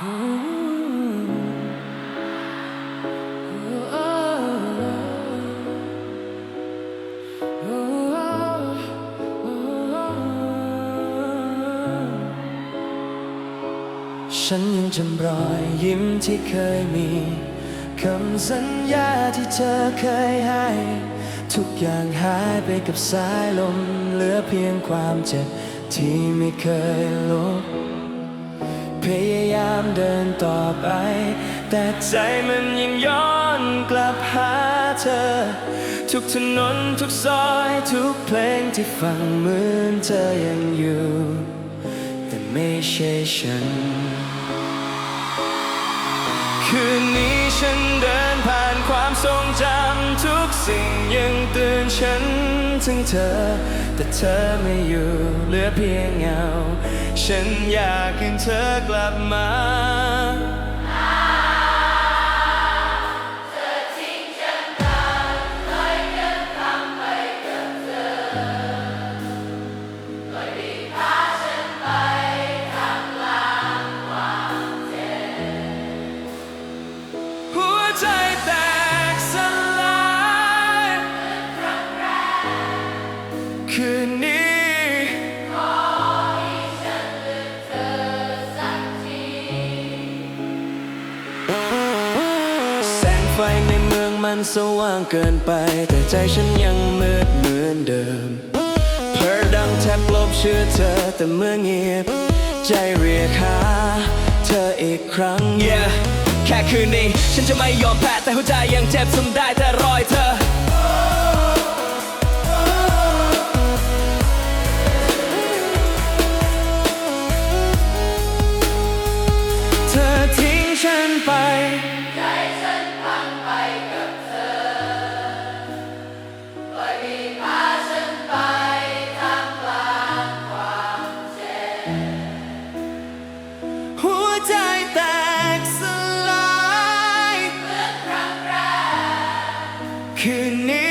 ฉันยังจำรอยยิ้มที่เคยมี คำสัญญาที่เธอเคยให้ ทุกอย่างหายไปกับสายลม เหลือเพียงความเจ็บที่ไม่เคยลบ ยายามเดินต่อไป แต่ใจมันยังย้อนกลับหาเธอ ทุกถนนทุกซอยทุกเพลงที่ฟังเหมือนเธอยังอยู่ แต่ไม่ใช่ฉัน คืนนี้ฉันเดิน ถึงเธอ แต่เธอไม่อยู่เหลือเพียงเงา ฉันอยากให้เธอกลับมาใจแต่ คืนนี้ขอให้ฉันลืมเธอสักทีแสงไฟในเมืองมันสว่างเกินไป แต่ใจฉันยังมืดเหมือนเดิมเพลอดังแทบลบชื่อเธอแต่เมื่อเงียบ ใจเรียกหาเธออีกครั้ง yeah แค่คืนนี้ ฉันจะไม่ยอมแพ้แต่หัวใจยังเจ็บทนได้แต่รอยเธอ connect